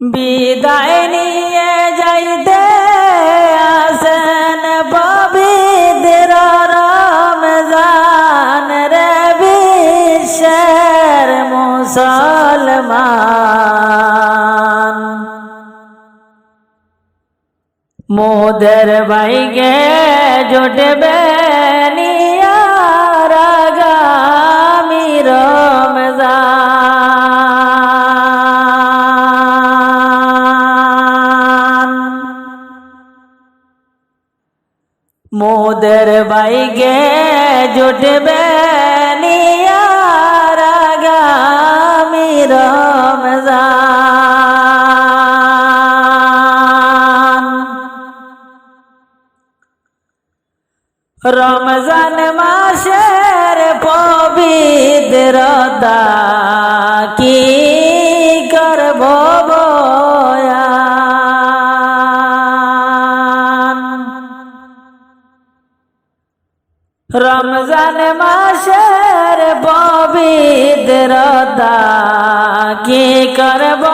বিদায় নিয়ে যাইতে আসেন পবিত্র রমজান রে বিশ্বের মুসলমান। মোদের বাইগে জুটবে মোদের বাইগে জুটবে রমজান। মাসের পবিত্রতা কি করব রমজান মাসের পবিত্রতা কি করব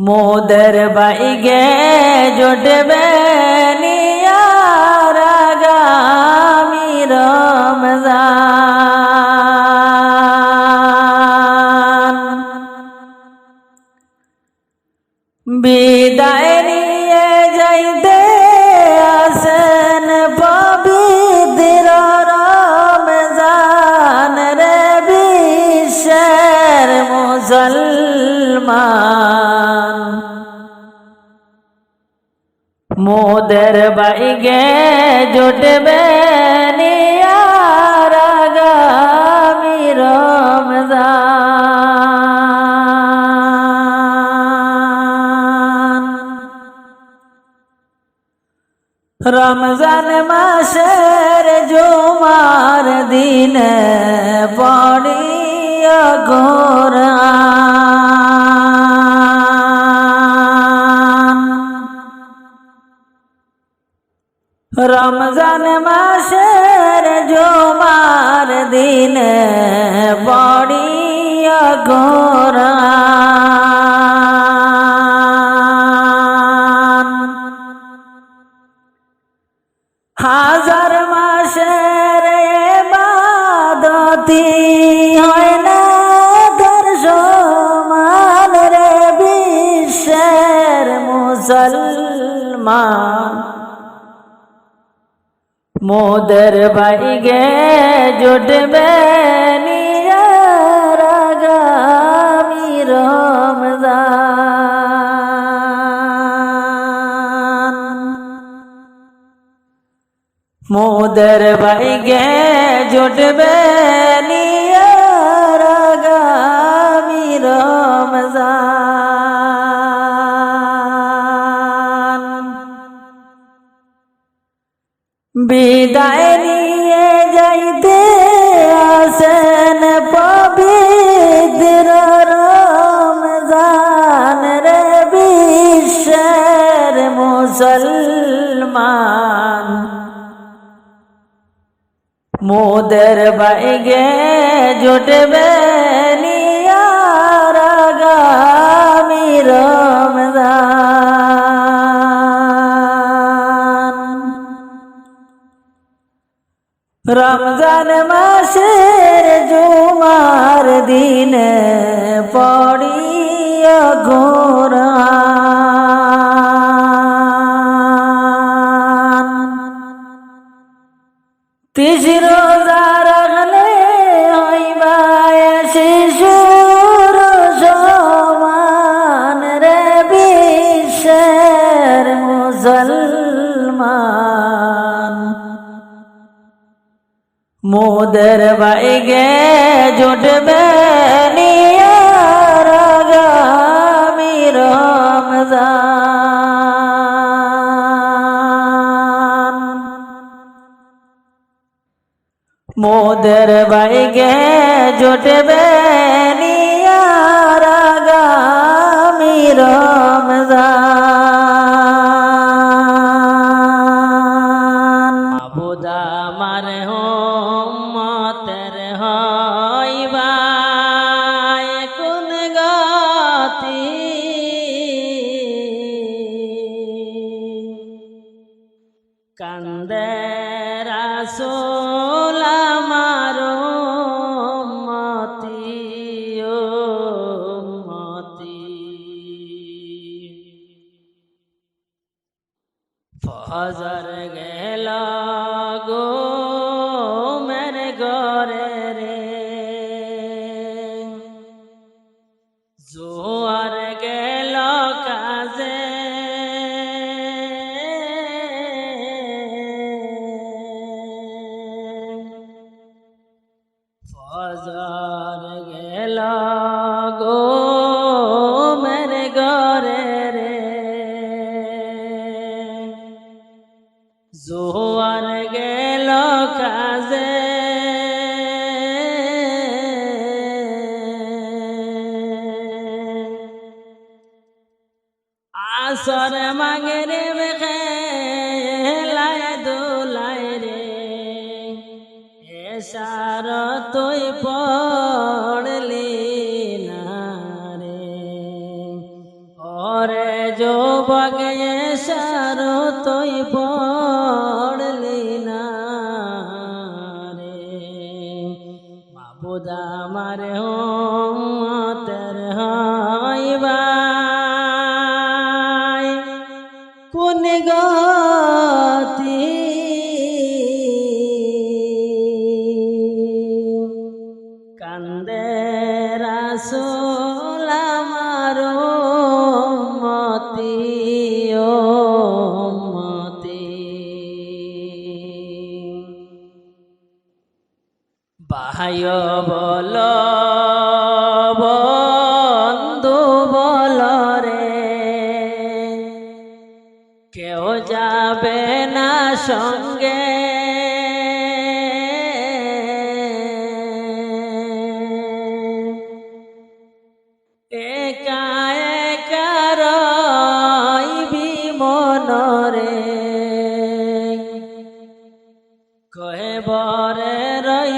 মোদের বাইগে জুটবে মোদের বাইগে জুটবে নিয়ার আগামী রমজান। রমজান মাসের জুমার দিন পড়িয়া গোরান রমজান মাসের জুমার দিন পড়িয়া গোরান হাজার মাসের বাদতি হয় না সমান রে বিশ্বের মুসলমান। মোদের বাইগে জুটবে মোদের রমজান। বাইগে জুটবে নিয়ার বিদায় নিয়ে যাইতে আসেন পবিত্র রমজান রে বিশ্বের মুসলমান। মোদের বাইগে জুটবে রমজান মাসের জুমার দিনে পড়িয়া গোরান মোদের বাইগে জুটবে নিয়ার আগামী রমজান। মোদের বাইগে জুটবে নিয়ার আগামী রমজান। কান্দে রাসূল আমার মতি উম্মতি। ফজর গেল গো ফজর গেল গো মেরে গরে রে। জোয়ার গেল কাজে। আসর মাগরে বেখে যুবক এসার তুই পড়লি না রে। বাবুদা আমার হতের হইবা কোন গতি বাহায় বল বন্ধু বল রে। কেউ যাবে না সঙ্গে। কহে বরে রই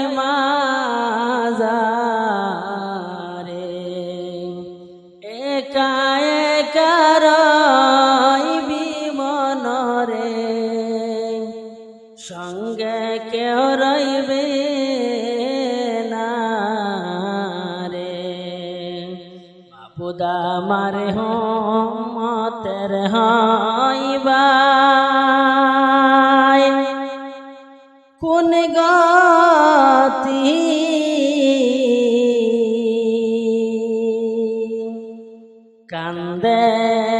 বাবুদা মার হতের হইবা কোন গতি? কান্দে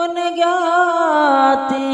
কোন গতি